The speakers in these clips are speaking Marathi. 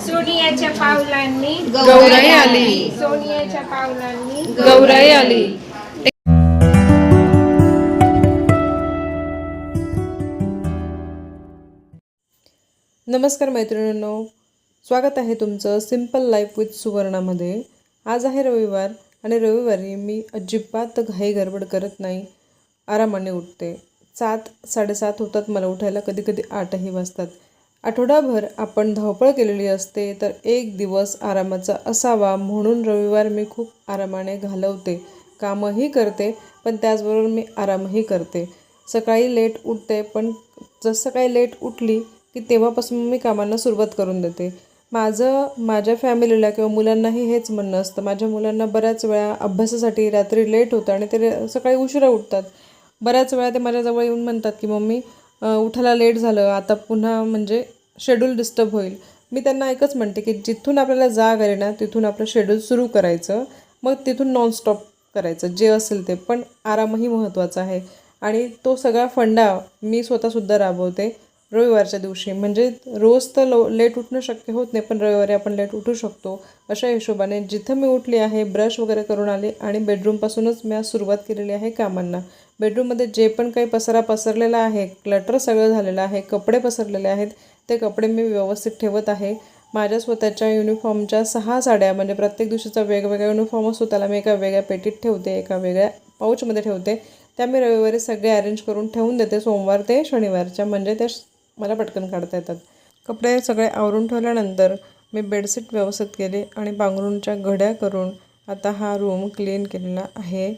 सोनियाच्या पावलांनी गौराई आली. सोनियाच्या पावलांनी गौराई आली. नमस्कार मैत्रिणींनो. स्वागत आहे तुमचं सिंपल लाईफ विथ सुवर्णामध्ये. आज आहे रविवार आणि रविवारी मी अजिबात घाई गडबड करत नाही. आरामाने उठते. सात साडेसात होतात. मला उठायला कधी कधी आठही वाजतात. आठवडाभर आपण धावपळ केलेली असते तर एक दिवस आरामाचा असावा म्हणून रविवार मी खूप आरामाने घालवते. कामही करते पण त्याचबरोबर मी आरामही करते. सकाळी लेट उठते पण जसं काही लेट उठली की तेव्हापासून मी कामांना सुरुवात करून देते. माझं माझ्या फॅमिलीला किंवा मुलांनाही हेच म्हणणं असतं. माझ्या मुलांना बऱ्याच वेळा अभ्यासासाठी रात्री लेट होतं आणि ते सकाळी उशिरा उठतात. बऱ्याच वेळा ते माझ्याजवळ येऊन म्हणतात की मम्मी उठायला लेट झालं आता पुन्हा म्हणजे शेड्यूल डिस्टर्ब होईल. मी त्यांना एकच म्हणते की जिथून आपल्याला जाग आली ना तिथून आपलं शेड्यूल सुरू करायचं. मग तिथून नॉनस्टॉप करायचं जे असेल ते. पण आरामही महत्त्वाचा आहे. आणि तो सगळा फंडा मी स्वतःसुद्धा राबवते रविवारच्या दिवशी. म्हणजे रोज तर लो लेट उठणं शक्य होत नाही पण रविवारी आपण लेट उठू शकतो. अशा हिशोबाने जिथं मी उठली आहे ब्रश वगैरे करून आले आणि बेडरूमपासूनच मी आज सुरुवात केलेली आहे कामांना. बेडरूममध्ये जे पण काही पसारा पसरलेला आहे क्लटर सगळं झालेलं आहे कपडे पसरलेले आहेत ते कपडे मी व्यवस्थित ठेवत आहे. माझ्या स्वतःच्या युनिफॉर्मच्या सहा साड्या म्हणजे प्रत्येक दिवशीचा वेगवेगळा युनिफॉर्म असतो त्याला मी एका वेगळ्या पेटीत ठेवते एका वेगळ्या पाऊचमध्ये ठेवते. त्या मी रविवारी सगळे अरेंज करून ठेवून देते. सोमवार ते शनिवारच्या म्हणजे त्या मला पटकन काढता येतात. कपडे सगळे आवरून ठेवल्यानंतर मी बेडशीट व्यवस्थित केली आणि पांघरूणच्या घड्या करून आता हा रूम क्लीन केलेला आहे.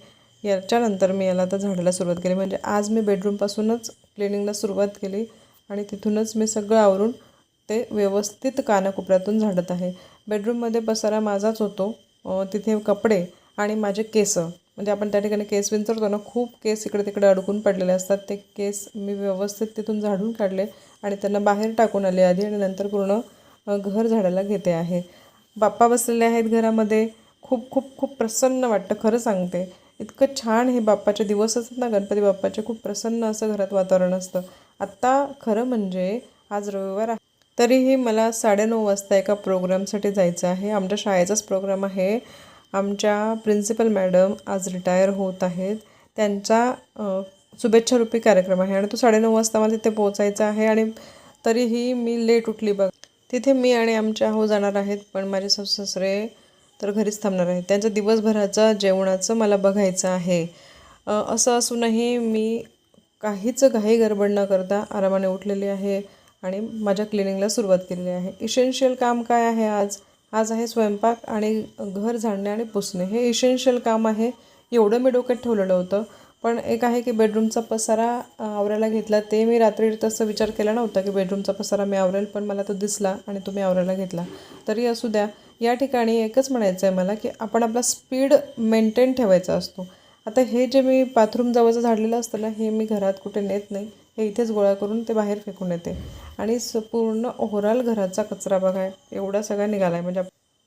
याच्यानंतर मी याला आता झाडायला सुरुवात केली. म्हणजे आज मी बेडरूमपासूनच क्लिनिंगला सुरुवात केली आणि तिथूनच मी सगळं आवरून ते व्यवस्थित कानाकोपऱ्यातून झाडत आहे. बेडरूममध्ये पसारा माझाच होतो. तिथे कपडे आणि माझे केस. म्हणजे आपण त्या ठिकाणी केस विंचरतो ना खूप केस इकडे तिकडे अडकून पडलेले असतात. ते केस मी व्यवस्थित तिथून झाडून काढले आणि त्यांना बाहेर टाकून आले आधी आणि नंतर पूर्ण घर झाडायला घेते आहे. बाप्पा बसलेले आहेत घरामध्ये. खूप खूप खूप प्रसन्न वाटतं खरं सांगते. इतकं छान हे बाप्पाचे दिवस असतात ना गणपती बाप्पाचे. खूप प्रसन्न असं घरात वातावरण असतं. आत्ता खरं म्हणजे आज रविवार आहे. तरीही मला साडेनऊ वाजता एका प्रोग्रामसाठी जायचं आहे. आमच्या शाळेचाच प्रोग्राम आहे. आमच्या प्रिन्सिपल मॅडम आज रिटायर होत आहेत. त्यांचा शुभेच्छारूपी कार्यक्रम आहे आणि तो साडेनऊ वाजता मला तिथे पोहोचायचा आहे आणि तरीही मी लेट उठली बघ. तिथे मी आणि आमच्या हो जाणार आहेत पण माझे सासू सासरे तर घरीच थांबणार आहे. त्यांचं दिवसभराचं जेवणाचं मला बघायचं आहे. असं असूनही मी काहीच घाई गडबड न करता आरामाने उठलेली आहे आणि माझ्या क्लिनिंगला सुरुवात केलेली आहे. इसेन्शियल काम काय आहे आज? आज आहे स्वयंपाक आणि घर झाडणे आणि पुसणे. हे इसेन्शियल काम आहे. एवढं मी डोक्यात ठेवलेलं होतं. पण एक आहे की बेडरूमचा पसारा आवरायला घेतला. ते मी रात्री तसं विचार केला नव्हता की बेडरूमचा पसारा मी आवरेल पण मला तो दिसला आणि तो मी आवरायला घेतला. तरी असू द्या. या ठिकाणी एकच म्हणायचं आहे मला की आपण आपला स्पीड मेंटेन ठेवायचा असतो. आता हे जे मी बाथरूमजवळचं झाडलेलं असतं ना हे मी घरात कुठे नेत नाही. हे इथेच गोळा करून ते बाहेर फेकून येते. आणि स पूर्ण ओव्हरऑल घराचा कचरा बघाय एवढा सगळा निघाला आहे म्हणजे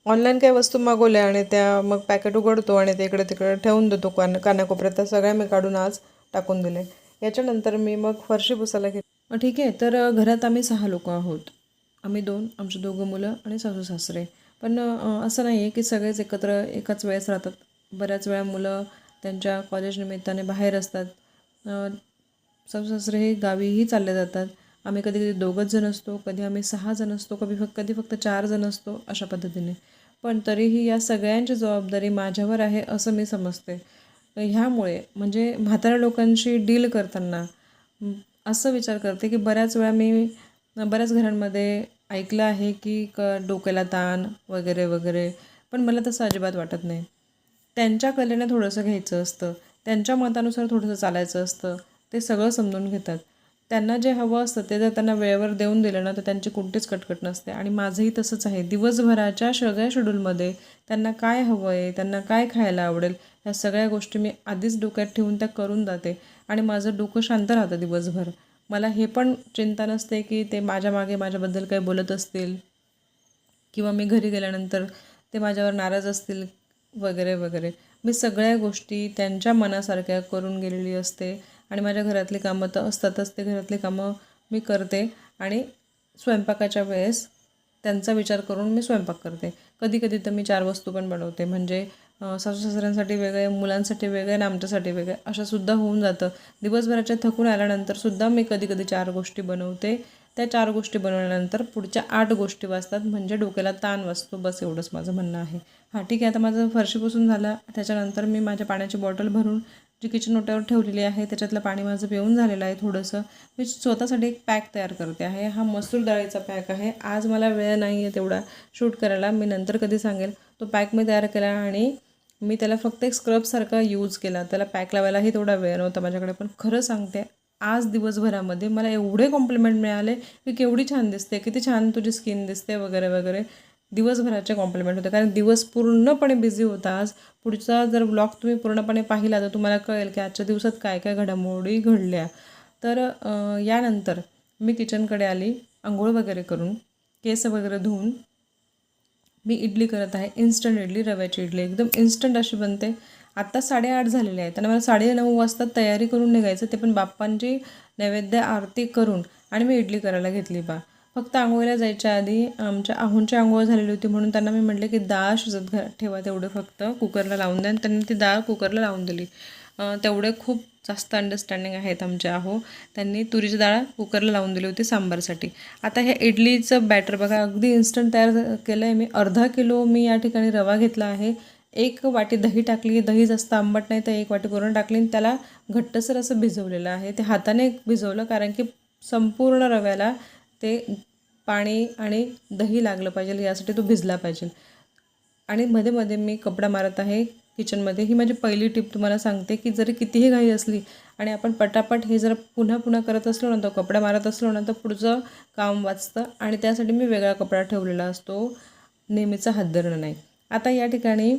ऑनलाईन काही वस्तू मागवल्या आणि त्या मग पॅकेट उघडतो आणि ते इकडे तिकडे ठेवून देतो कान कानाकोपऱ्यात. त्या सगळ्या मी काढून आज टाकून दिले. याच्यानंतर मी मग फरशी पुसायला घेतली ठीक आहे तर घरात आम्ही सहा लोक आहोत. आम्ही दोन आमची दोघं मुलं आणि सासू सासरे. पण असं नाही आहे की सगळेच एकत्र एकाच वेळेस राहतात. बऱ्याच वेळा मुलं त्यांच्या कॉलेज निमित्ताने बाहेर असतात. अ, सासरे हे गावीही चालले जातात. आम्ही कधी कधी दोघंच जण असतो कधी आम्ही सहा जण असतो कधी फक्त कधी फक्त चार जण असतो अशा पद्धतीने. पण तरीही या सगळ्यांची जबाबदारी माझ्यावर आहे असं मी समजते. ह्यामुळे म्हणजे म्हाताऱ्या लोकांशी डील करताना असं विचार करते की बऱ्याच वेळा मी बऱ्याच घरांमध्ये ऐकलं आहे की क डोक्याला ताण वगैरे वगैरे. पण मला तसं अजिबात वाटत नाही. त्यांच्या कलेने थोडंसं घ्यायचं असतं. त्यांच्या मतानुसार थोडंसं चालायचं असतं. ते सगळं समजून घेतात. त्यांना जे हवं असतं ते जर त्यांना वेळेवर देऊन दिलं ना तर त्यांची कोणतीच कटकट नसते. आणि माझंही तसंच आहे. दिवसभराच्या सगळ्या शेड्यूलमध्ये त्यांना काय हवं आहे त्यांना काय खायला आवडेल ह्या सगळ्या गोष्टी मी आधीच डोक्यात ठेवून त्या करून जाते. आणि माझं डोकं शांत राहतं दिवसभर. मला हे पण चिंता नसते की ते माझ्या मागे माझ्याबद्दल काही बोलत असतील किंवा मी घरी गेल्यानंतर ते माझ्यावर नाराज असतील वगैरे वगैरे. मी सगळ्या गोष्टी त्यांच्या मनासारख्या करून गेलेली असते आणि माझ्या घरातली कामं तर असतातच ते घरातली कामं मी करते आणि स्वयंपाकाच्या वेळेस त्यांचा विचार करून मी स्वयंपाक करते. कधी कधी तर मी चार वस्तू पण बनवते. म्हणजे सासू सासऱ्यांसाठी वेगळे मुलांसाठी वेगळे आणि आमच्यासाठी वेगळे अशासुद्धा होऊन जातं. दिवसभराच्या थकून आल्यानंतर सुद्धा मी कधी कधी चार गोष्टी बनवते. त्या चार गोष्टी बनवल्यानंतर पुढच्या आठ गोष्टी वाचतात म्हणजे डोक्याला ताण वाचतो बस एवढंच माझं म्हणणं आहे. हां ठीक आहे. आता माझं फरशी पुसून झालं. त्याच्यानंतर मी माझ्या पाण्याची बॉटल भरून जी किचन ओट्यावर ठेवलेली आहे त्याच्यातलं पाणी माझं पिऊन झालेलं आहे थोडंसं. मी स्वतःसाठी एक पॅक तयार करते आहे. हा मसूर डाळीचा पॅक आहे. आज मला वेळ नाही आहे तेवढा शूट करायला. मी नंतर कधी सांगेल. तो पॅक मी तयार केला आणि मी त्याला फक्त एक स्क्रबसारखा यूज केला. त्याला पॅक लावायलाही तेवढा वेळ नव्हता माझ्याकडे पण खरं सांगते आज दिवसभरामध्ये मला एवढे कॉम्प्लिमेंट मिळाले की केवढी छान दिसते किती छान तुझी स्किन दिसते वगैरे वगैरे. दिवसभराचे कॉम्प्लिमेंट होते. कारण दिवस पूर्णपणे बिझी होता आज. पुढचा जर ब्लॉग तुम्ही पूर्णपणे पाहिला तर तुम्हाला कळेल की आजच्या दिवसात काय काय घडामोडी घडल्या. तर यानंतर मी किचनकडे आली आंघोळ वगैरे करून केस वगैरे धुवून मी इडली करत आहे. इन्स्टंट इडली रव्याची इडली. एकदम इन्स्टंट अशी बनते. आत्ता साडेआठ झालेले आहेत. आणि मला साडेनऊ वाजता तयारी करून निघायचं ते पण बाप्पांची नैवेद्य आरती करून. आणि मी इडली करायला घेतली बा. फक्त आंघोळीला जायच्या आधी आमच्या आहूंची आंघोळ झालेली होती म्हणून त्यांना मी म्हटले की डाळ शिजत घ ठेवा तेवढं फक्त. कुकरला लावून द्या. आणि त्यांनी ती डाळ कुकरला लावून दिली. तेवढे खूप जास्त अंडरस्टँडिंग आहेत आमच्या हो त्यांनी तुरीची डाळ कुकरला लावून दिली होती सांबारसाठी. आता ह्या इडलीचं बॅटर बघा अगदी इन्स्टंट तयार केलं आहे मी. अर्धा किलो मी या ठिकाणी रवा घेतला आहे. एक वाटी दही टाकली दही जास्त आंबट नाही तर एक वाटी करून टाकली आणि त्याला घट्टसर असं भिजवलेलं आहे. ते हाताने भिजवलं कारण की संपूर्ण रव्याला ते पाणी आणि दही लागलं पाहिजे. यासाठी तो भिजला पाहिजे. आणि मध्ये मध्ये मी कपडा मारत आहे. किचनमध्ये ही माझी पहिली टिप तुम्हाला सांगते की जरी कितीही घाई असली आणि आपण पटापट हे जर पुन्हा पुन्हा करत असलो ना तर कपडा मारत असलो ना तर पुढचं काम वाचतं आणि त्यासाठी मी वेगळा कपडा ठेवलेला असतो. नेहमीचा हात धरणं नाही. आता या ठिकाणी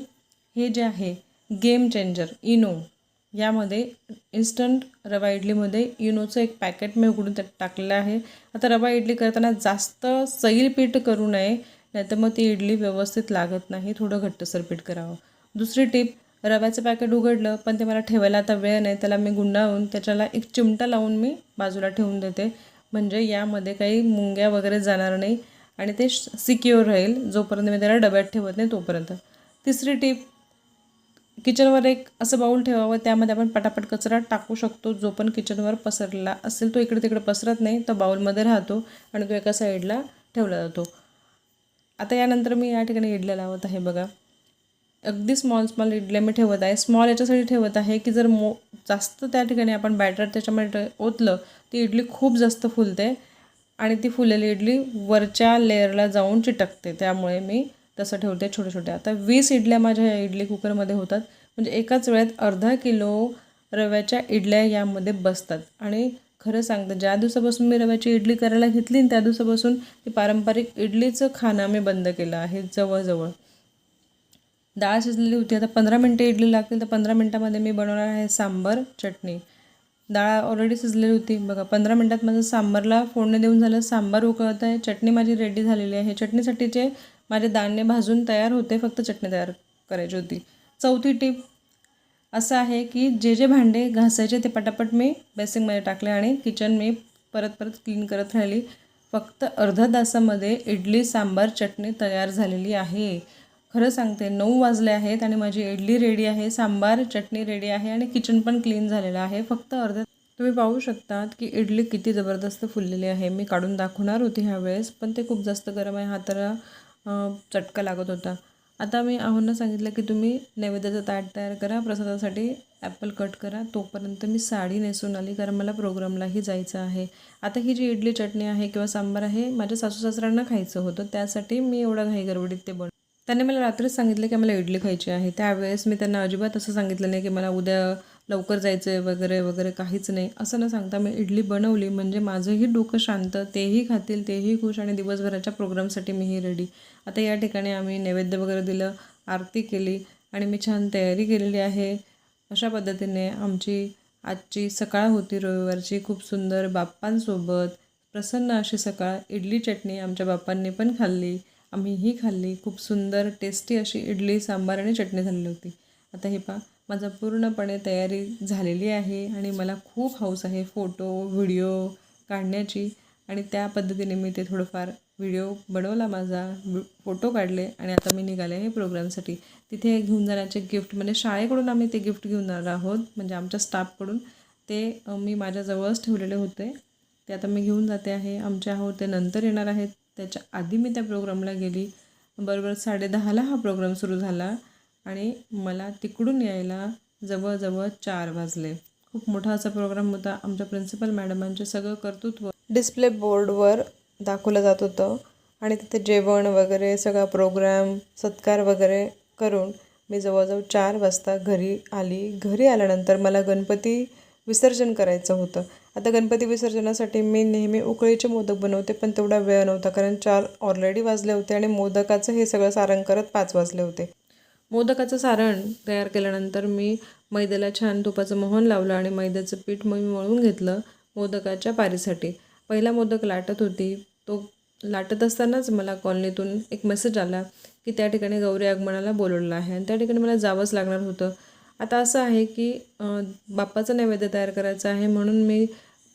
हे जे आहे गेम चेंजर इनो यामध्ये इन्स्टंट रवा इडलीमध्ये इनोचं एक पॅकेट मी उघडून त्यात टाकलेलं आहे. आता रवा इडली करताना जास्त सैल पीठ करू नये नाहीतर मग ती इडली व्यवस्थित लागत नाही. थोडं घट्टसर पीठ करावं. दुसरी टीप रव्याचं पॅकेट उघडलं पण ते मला ठेवायला आता वेळ नाही त्याला मी गुंडाळून त्याच्याला एक चिमटा लावून मी बाजूला ठेवून देते. म्हणजे यामध्ये काही मुंग्या वगैरे जाणार नाही आणि ते सिक्युअर राहील जोपर्यंत मी त्याला डब्यात ठेवत नाही तोपर्यंत. तिसरी टीप किचनवर एक असं बाऊल ठेवावं त्यामध्ये आपण पटापट कचरा टाकू शकतो जो पण किचनवर पसरला असेल तो इकडे तिकडे पसरत नाही तो बाऊलमध्ये राहतो आणि तो एका साईडला ठेवला जातो. आता यानंतर मी या ठिकाणी इडल्या लावत आहे बघा. अगदी स्मॉल स्मॉल इडल्या मी ठेवत आहे. स्मॉल याच्यासाठी ठेवत आहे की जर मो जास्त त्या ठिकाणी आपण बॅटर त्याच्यामध्ये ओतलं ती इडली खूप जास्त फुलते आणि ती फुललेली इडली वरच्या लेअरला जाऊन चिटकते. त्यामुळे मी तसं ठेवते छोट्या छोट्या आता वीस इडल्या माझ्या या इडली कुकरमध्ये होतात. म्हणजे एकाच वेळेत अर्धा किलो रव्याच्या इडल्या यामध्ये बसतात. आणि खरं सांगते ज्या दिवसापासून मी रव्याची इडली करायला घेतली त्या दिवसापासून ती पारंपरिक इडलीचं खाणं मी बंद केलं आहे जवळजवळ. डाळ शिजलेली होती. आता पंधरा मिनटं इडली लागतील तर पंधरा मिनटामध्ये मी बनवणार आहे सांबर चटणी. डाळ ऑलरेडी शिजलेली होती. बघा पंधरा मिनटात माझं सांबारला फोडणी देऊन झालं. सांबार उकळत आहे. चटणी माझी रेडी झालेली आहे. चटणीसाठीचे माझे दाणे भाजून तयार होते. फक्त चटणी तयार करायची होती. चौथी टीप असं आहे की जे जे भांडे घासायचे ते पटापट मी बेसिंगमध्ये टाकले आणि किचन मी परत परत क्लीन करत राहिली. फक्त अर्ध्या तासामध्ये इडली सांबार चटणी तयार झालेली आहे. खरं सांगते नऊ वाजले आहेत आणि माझी इडली रेडी आहे सांबार चटणी रेडी आहे आणि किचन पण क्लीन झालेलं आहे. फक्त अर्ध्या तुम्ही पाहू शकतात की इडली किती जबरदस्त फुललेली आहे. मी काढून दाखवणार होती ह्या वेळेस पण ते खूप जास्त गरम आहे. हाताला तर चटका लागत होता. आता मी आहोंना सांगितलं की तुम्ही नैवेद्याचं ताट तयार करा प्रसादासाठी ॲपल कट करा. तोपर्यंत मी साडी नेसून आली कारण मला प्रोग्रामलाही जायचं आहे. आता ही जी इडली चटणी आहे किंवा सांबार आहे माझ्या सासू सासऱ्यांना खायचं होतं. त्यासाठी मी एवढं घाई ते बन त्यांनी मला रात्रीच सांगितलं की मला इडली खायची आहे. त्यावेळेस मी त्यांना अजिबात असं सांगितलं नाही की मला उद्या लवकर जायचं आहे वगैरे वगैरे काहीच नाही. असं न सांगता मी इडली बनवली म्हणजे माझंही डोकं शांत तेही खातील तेही खुश आणि दिवसभराच्या प्रोग्रामसाठी मीही रेडी आता या ठिकाणी आम्ही नैवेद्य वगैरे दिलं आरती केली आणि मी छान तयारी केलेली आहे. अशा पद्धतीने आमची आजची सकाळ होती रविवारची. खूप सुंदर बाप्पांसोबत प्रसन्न अशी सकाळ. इडली चटणी आमच्या बाप्पांनी पण खाल्ली. आम्ही ही खाल्ली खूप सुंदर टेस्टी अशी इडली सांबार आणि चटणी झालेली होती. आता हे पहा माझा पूर्णपणे तयारी झालेली आहे आणि मला खूप हौस आहे फोटो व्हिडिओ काढण्याची. आणि त्या पद्धतीने मी ते थोडंफार व्हिडिओ बनवला माझा फोटो काढले आणि आता मी निघाले आहे प्रोग्रामसाठी. तिथे घेऊन जाण्याचे गिफ्ट म्हणजे शाळेकडून आम्ही ते गिफ्ट घेऊन जाणार आहोत म्हणजे आमच्या स्टाफकडून ते मी माझ्याजवळच ठेवलेले होते. ते आता मी घेऊन जाते आहे. आमचे आहोत ते नंतर येणार आहेत. त्याच्या आधी मी त्या प्रोग्रामला गेली. बरोबर साडेदहाला हा प्रोग्राम सुरू झाला आणि मला तिकडून यायला जवळजवळ चार वाजले. खूप मोठा असा प्रोग्राम होता. आमच्या प्रिन्सिपल मॅडमांचे सगळं कर्तृत्व डिस्प्ले बोर्डवर दाखवलं जात होतं आणि तिथे जेवण वगैरे सगळा प्रोग्राम सत्कार वगैरे करून मी जवळजवळ चार वाजता घरी आली. घरी आल्यानंतर मला गणपती विसर्जन करायचं होतं. आता गणपती विसर्जनासाठी मी नेहमी उकळीचे मोदक बनवते पण तेवढा वेळ नव्हता कारण चार ऑलरेडी वाजले होते आणि मोदकाचं हे सगळं सारण करत पाच वाजले होते. मोदकाचं सारण तयार केल्यानंतर मी मैद्याला छान तुपाचं मोहन लावलं आणि मैद्याचं पीठ मी मळून घेतलं मोदकाच्या पारीसाठी. पहिला मोदक लाटत होती. तो लाटत असतानाच मला कॉलनीतून एक मेसेज आला की त्या ठिकाणी गौरी आगमनाला बोलवलं आहे आणि त्या ठिकाणी मला जावंच लागणार होतं. आता असं आहे की बाप्पाचं नैवेद्य तयार करायचं आहे म्हणून मी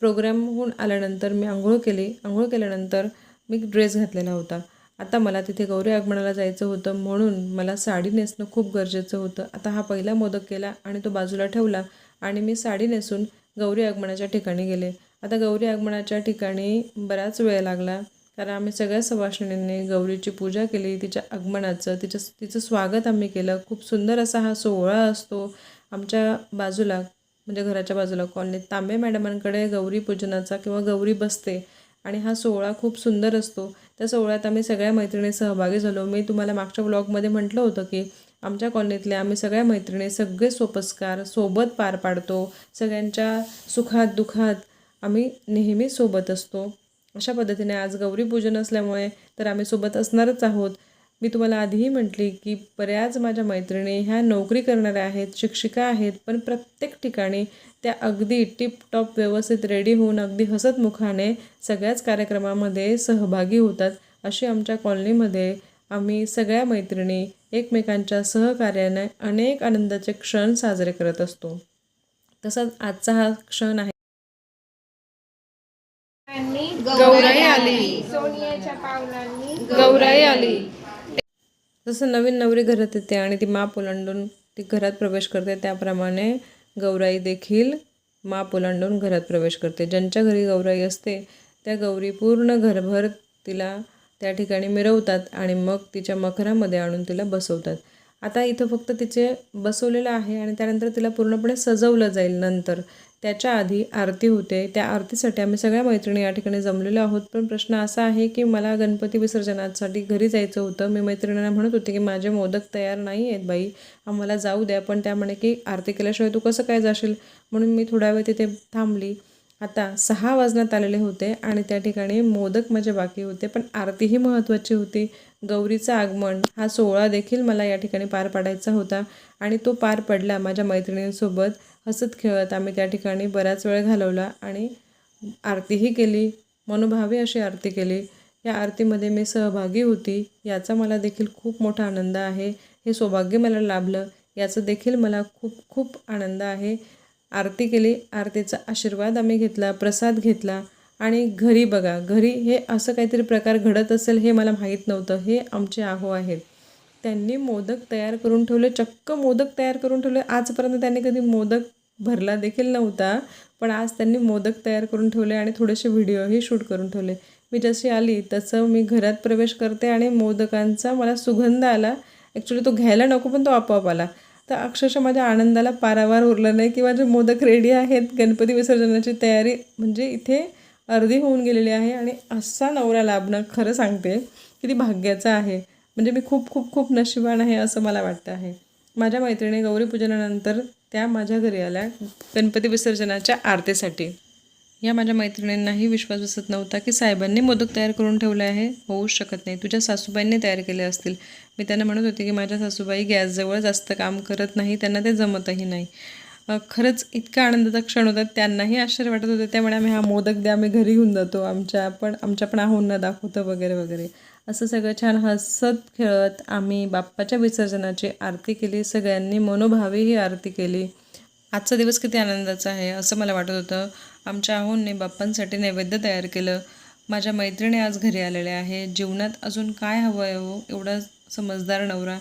प्रोग्रामहून आल्यानंतर मी आंघोळ केली. आंघोळ केल्यानंतर मी ड्रेस घातलेला होता. आता मला तिथे गौरी आगमनाला जायचं होतं म्हणून मला साडी नेसणं खूप गरजेचं होतं. आता हा पहिला मोदक केला आणि तो बाजूला ठेवला आणि मी साडी नेसून गौरी आगमनाच्या ठिकाणी गेले. आता गौरी आगमनाच्या ठिकाणी बराच वेळ लागला कारण आम्ही सगळ्या सवाशिणींनी गौरीची पूजा केली. तिच्या आगमनाचं तिचं तिचं स्वागत आम्ही केलं. खूप सुंदर असा हा सोहळा असतो आमच्या बाजूला. म्हणजे घराच्या बाजूला कॉलनीत तांबे मॅडमांकडे गौरी पूजनाचा किंवा गौरी बसते आणि हा सोहळा खूप सुंदर असतो. त्या सोहळ्यात आम्ही सगळ्या मैत्रिणी सहभागी झालो. मी तुम्हाला मागच्या ब्लॉगमध्ये म्हटलं होतं की आमच्या कॉलनीतल्या आम्ही सगळ्या मैत्रिणी सगळे सोपस्कार सोबत पार पाडतो. सगळ्यांच्या सुखात दुःखात आम्ही नेहमी सोबत असतो. अशा पद्धतीने आज गौरी पूजन असल्यामुळे तर आम्ही सोबत असणारच आहोत. मी तुम्हाला आधीही म्हटली की बऱ्याच माझ्या मैत्रिणी ह्या नोकरी करणाऱ्या आहेत शिक्षिका आहेत पण प्रत्येक ठिकाणी त्या अगदी टिपटॉप व्यवस्थित रेडी होऊन अगदी हसतमुखाने सगळ्याच कार्यक्रमामध्ये सहभागी होतात. अशी आमच्या कॉलनीमध्ये आम्ही सगळ्या मैत्रिणी एकमेकांच्या सहकार्याने अनेक आनंदाचे क्षण साजरे करत असतो. तसाच आजचा हा क्षण आहे. गौराई आली. सोनियाच्या पावलांनी गौराई आली. जसं नवीन नवरी घरात येते आणि ती माप ओलांडून ती घरात प्रवेश करते त्याप्रमाणे गौराई देखील माप ओलांडून घरात प्रवेश करते. ज्यांच्या घरी गौराई असते त्या गौरी पूर्ण घरभर तिला त्या ठिकाणी मिरवतात आणि मग तिच्या मखरामध्ये आणून तिला बसवतात. आता इथं फक्त तिचे बसवलेलं आहे आणि त्यानंतर तिला पूर्णपणे सजवलं जाईल नंतर. त्याच्या आधी आरती होते. त्या आरतीसाठी आम्ही सगळ्या मैत्रिणी या ठिकाणी जमलेलो आहोत. पण प्रश्न असा आहे की मला गणपती विसर्जनासाठी घरी जायचं होतं. मी मैत्रिणींना म्हणत होते की माझे मोदक तयार नाही आहेत बाई. आम्हाला जाऊ द्या. पण त्या म्हणे की आरती केल्याशिवाय तू कसं काय जाशील? म्हणून मी थोडा वेळ तिथे थांबली. आता सहा वाजण्यात आलेले होते आणि त्या ठिकाणी मोदक माझे बाकी होते. पण आरतीही महत्त्वाची होती. गौरीचं आगमन हा सोहळा देखील मला या ठिकाणी पार पाडायचा होता. आणि तो पार पडला माझ्या मैत्रिणींसोबत. हसत खेळत आम्ही त्या ठिकाणी बराच वेळ घालवला आणि आरतीही केली. मनोभावे अशी आरती केली. या आरतीमध्ये मी सहभागी होती. याचा मला देखील खूप मोठा आनंद आहे. हे सौभाग्य मला लाभलं. याचं देखील मला खूप खूप आनंद आहे. आरती केली. आरतीचा आशीर्वाद आम्ही घेतला प्रसाद घेतला. आणि घरी बघा घरी हे असं काहीतरी प्रकार घडत असेल हे मला माहीत नव्हतं. हे आमचे आहो आहेत. त्यांनी मोदक तयार करून ठेवले चक्क मोदक तयार करून ठेवले. आजपर्यंत त्यांनी कधी मोदक भरला देखील नव्हता पण आज त्यांनी मोदक तयार करून ठेवले आणि थोडेसे व्हिडिओही शूट करून ठेवले. मी जशी आली तसं मी घरात प्रवेश करते आणि मोदकांचा मला सुगंध आला. ॲक्च्युली तो घ्यायला नको पण तो आपोआप आला. तर अक्षरशः माझ्या आनंदाला पारावार उरला नाही की माझे मोदक रेडी आहेत. गणपती विसर्जनाची तयारी म्हणजे इथे अर्धी होऊन गेलेली आहे आणि असा नवरा लाभणं खरं सांगते किती भाग्याचं आहे. म्हणजे मी खूप खूप खूप नशिबान आहे असं मला वाटतं आहे. माझ्या मैत्रिणी गौरी पूजनानंतर त्या माझ्या घरी आल्या गणपती विसर्जनाच्या आरतीसाठी. या माझ्या मैत्रिणींनाही विश्वास बसत नव्हता की साहेबांनी मोदक तयार करून ठेवले आहे. होऊच शकत नाही. तुझ्या सासूबाईंनी तयार केले असतील. मी त्यांना म्हणत होते की माझ्या सासूबाई गॅसजवळ जास्त काम करत नाही त्यांना ते जमतही नाही. खरंच इतका आनंदाचा क्षण होता त्यांनाही आश्चर्य वाटत होतं. त्यामुळे आम्ही हा मोदक द्या आम्ही घरी घेऊन जातो. आमच्या पण आमच्या पण आहोंना दाखवतो वगैरे वगैरे. असं सगळं छान हसत खेळत आम्ही बाप्पाच्या विसर्जनाची आरती केली. सगळ्यांनी मनोभावे ही आरती केली. आजचा दिवस किती आनंदाचा आहे असं मला वाटत होतं. आमच्या आहोंनी बाप्पांसाठी नैवेद्य तयार केलं. माझ्या मैत्रिणी आज घरी आलेल्या आहे. जीवनात अजून काय हवं आहे हो? एवढा समजदार नवरा.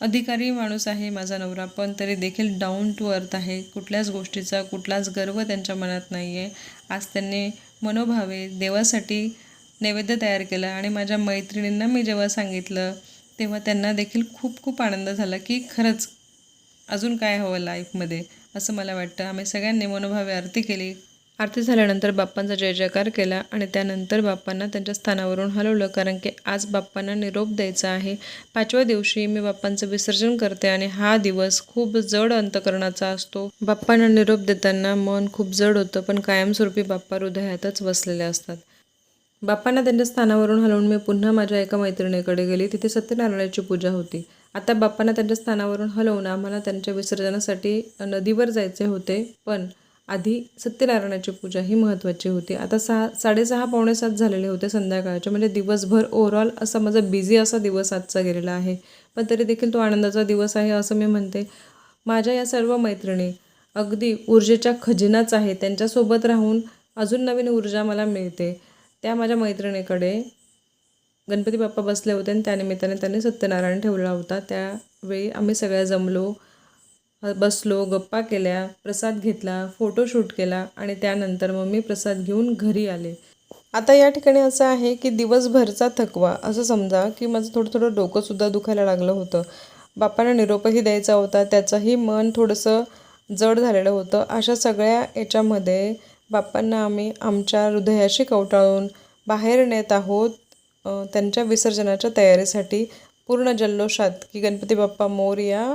अधिकारी माणूस आहे माझा नवरा पण तरी देखील डाऊन टू अर्थ आहे. कुठल्याच गोष्टीचा कुठलाच गर्व त्यांच्या मनात नाही आहे आज त्यांनी मनोभावे देवासाठी नैवेद्य तयार केला आणि माझ्या मैत्रिणींना मी जेव्हा सांगितलं तेव्हा त्यांना देखील खूप खूप आनंद झाला की खरंच अजून काय हवं लाईफमध्ये असं मला वाटतं. आम्ही सगळ्यांनी मनोभावे आरती केली. आरती झाल्यानंतर बाप्पांचा जय जयकार केला आणि त्यानंतर बाप्पांना त्यांच्या स्थानावरून हलवलं कारण की आज बाप्पांना निरोप द्यायचा आहे. पाचव्या दिवशी मी बाप्पांचं विसर्जन करते आणि हा दिवस खूप जड अंतकरणाचा असतो. बाप्पांना निरोप देताना मन खूप जड होतं पण कायमस्वरूपी बाप्पा हृदयातच बसलेले असतात. बाप्पांना त्यांच्या स्थानावरून हलवून मी पुन्हा माझ्या एका मैत्रिणीकडे गेली. तिथे सत्यनारायणाची पूजा होती. आता बाप्पांना त्यांच्या स्थानावरून हलवून आम्हाला त्यांच्या विसर्जनासाठी नदीवर जायचे होते. पण आधी सत्यनारायणाची पूजा ही महत्त्वाची होती. आता सहा साडेसहा पावणे सात झालेले होते संध्याकाळचे. म्हणजे दिवसभर ओव्हरऑल असा माझा बिझी असा दिवस आजचा गेलेला आहे. पण तरी देखील तो आनंदाचा दिवस आहे असं मी म्हणते. माझ्या या सर्व मैत्रिणी अगदी ऊर्जेच्या खजिनाच आहे. त्यांच्यासोबत राहून अजून नवीन ऊर्जा मला मिळते. त्या माझ्या मैत्रिणीकडे गणपती बाप्पा बसले होते आणि त्यानिमित्ताने त्यांनी सत्यनारायण ठेवला होता. त्यावेळी आम्ही सगळ्या जमलो बसलो गप्पा केल्या प्रसाद घेतला फोटोशूट केला आणि त्यानंतर मग मी प्रसाद घेऊन घरी आले. आता या ठिकाणी असं आहे की दिवसभरचा थकवा असं समजा की माझं थोडं थोडं डोकंसुद्धा दुखायला लागलं होतं. बाप्पांना निरोपही द्यायचा होता त्याचंही मन थोडंसं जड झालेलं होतं. अशा सगळ्या याच्यामध्ये बाप्पांना आम्ही आमच्या हृदयाशी कवटाळून बाहेर नेत आहोत त्यांच्या विसर्जनाच्या तयारीसाठी. पूर्ण जल्लोषात की गणपती बाप्पा मोर या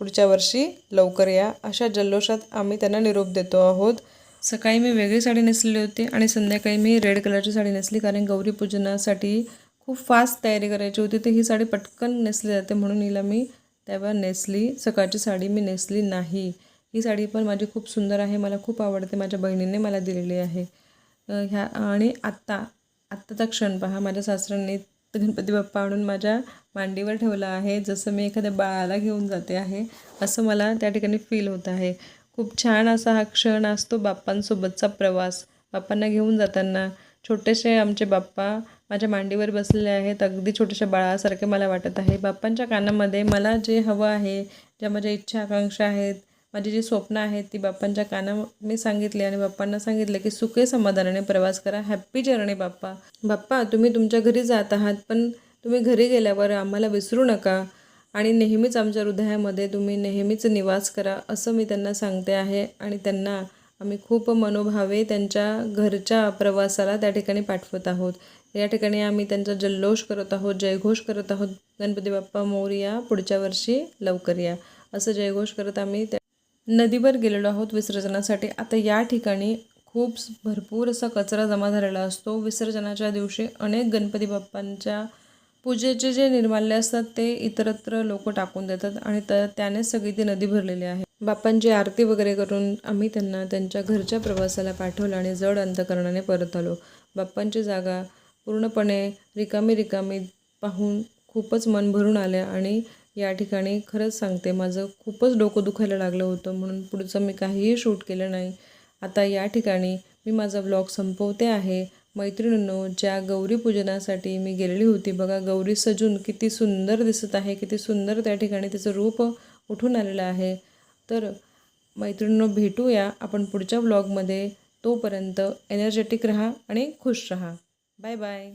पुढच्या वर्षी लवकर या अशा जल्लोषात आम्ही त्यांना निरोप देतो आहोत. सकाळी मी वेगळी साडी नेसलेली होती आणि संध्याकाळी मी रेड कलरची साडी नेसली कारण गौरीपूजनासाठी खूप फास्ट तयारी करायची होती. तर ही साडी पटकन नेसली जाते म्हणून हिला मी तेव्हा नेसली. सकाळची साडी मी नेसली नाही. ही साडी पण माझी खूप सुंदर आहे मला खूप आवडते माझ्या बहिणीने मला दिलेली आहे. ह्या आणि आत्ता आत्ताचा क्षण पहा माझ्या सासऱ्यांनी गणपती बाप्पा आणून माझ्या मांडीवर ठेवला आहे जसं मी एखाद्या बाळाला घेऊन जाते आहे असं मला त्या ठिकाणी फील होत आहे. खूप छान असा हा क्षण असतो बाप्पांसोबतचा प्रवास. बाप्पांना घेऊन जाताना छोटेसे आमचे बाप्पा माझ्या मांडीवर बसलेले आहेत अगदी छोट्याशा बाळासारखे मला वाटत आहे. बाप्पांच्या कानामध्ये मला जे हवं आहे ज्या माझ्या इच्छा आकांक्षा आहेत माझी जी स्वप्न आहेत ती बाप्पांच्या काना मी सांगितली आणि बाप्पांना सांगितलं की सुखे समाधानाने प्रवास करा हॅप्पी जर्नी बाप्पा. बाप्पा तुम्ही तुमच्या घरी जात आहात पण तुम्ही घरी गेल्यावर आम्हाला विसरू नका आणि नेहमीच आमच्या हृदयामध्ये तुम्ही नेहमीच निवास करा असं मी त्यांना सांगते आहे आणि त्यांना आम्ही खूप मनोभावे त्यांच्या घरच्या प्रवासाला त्या ठिकाणी पाठवत आहोत. या ठिकाणी आम्ही त्यांचा जल्लोष करत आहोत जयघोष करत आहोत. गणपती बाप्पा मोरया पुढच्या वर्षी लवकर या. असं जयघोष करत आम्ही त्या नदीवर गेलेलो आहोत विसर्जनासाठी. आता या ठिकाणी खूप भरपूर असा कचरा जमा झालेला असतो. विसर्जनाच्या दिवशी अनेक गणपती बाप्पांच्या पूजेचे जे निर्माल्य असतात ते इतरत्र लोक टाकून देतात आणि तर त्यानेच सगळी ती नदी भरलेली आहे. बाप्पांची आरती वगैरे करून आम्ही त्यांना त्यांच्या घरच्या प्रवासाला पाठवलं आणि जड अंतकरणाने परत आलो. बाप्पांची जागा पूर्णपणे रिकामी रिकामी पाहून खूपच मन भरून आले आणि या ठिकाणी खरंच सांगते माझं खूपच डोकं दुखायला लागलं होतं म्हणून पुढचं मी काहीही शूट केलं नाही. आता या ठिकाणी मी माझा व्लॉग संपवते आहे. मैत्रिणींनो ज्या गौरी पूजनासाठी मी गेलेली होती बघा गौरी सजून किती सुंदर दिसत आहे किती सुंदर त्या ठिकाणी तिचं रूप उठून आलेलं आहे. तर मैत्रिणींनो भेटूया आपण पुढच्या व्लॉगमध्ये तोपर्यंत एनर्जेटिक राहा आणि खुश राहा. Bye bye.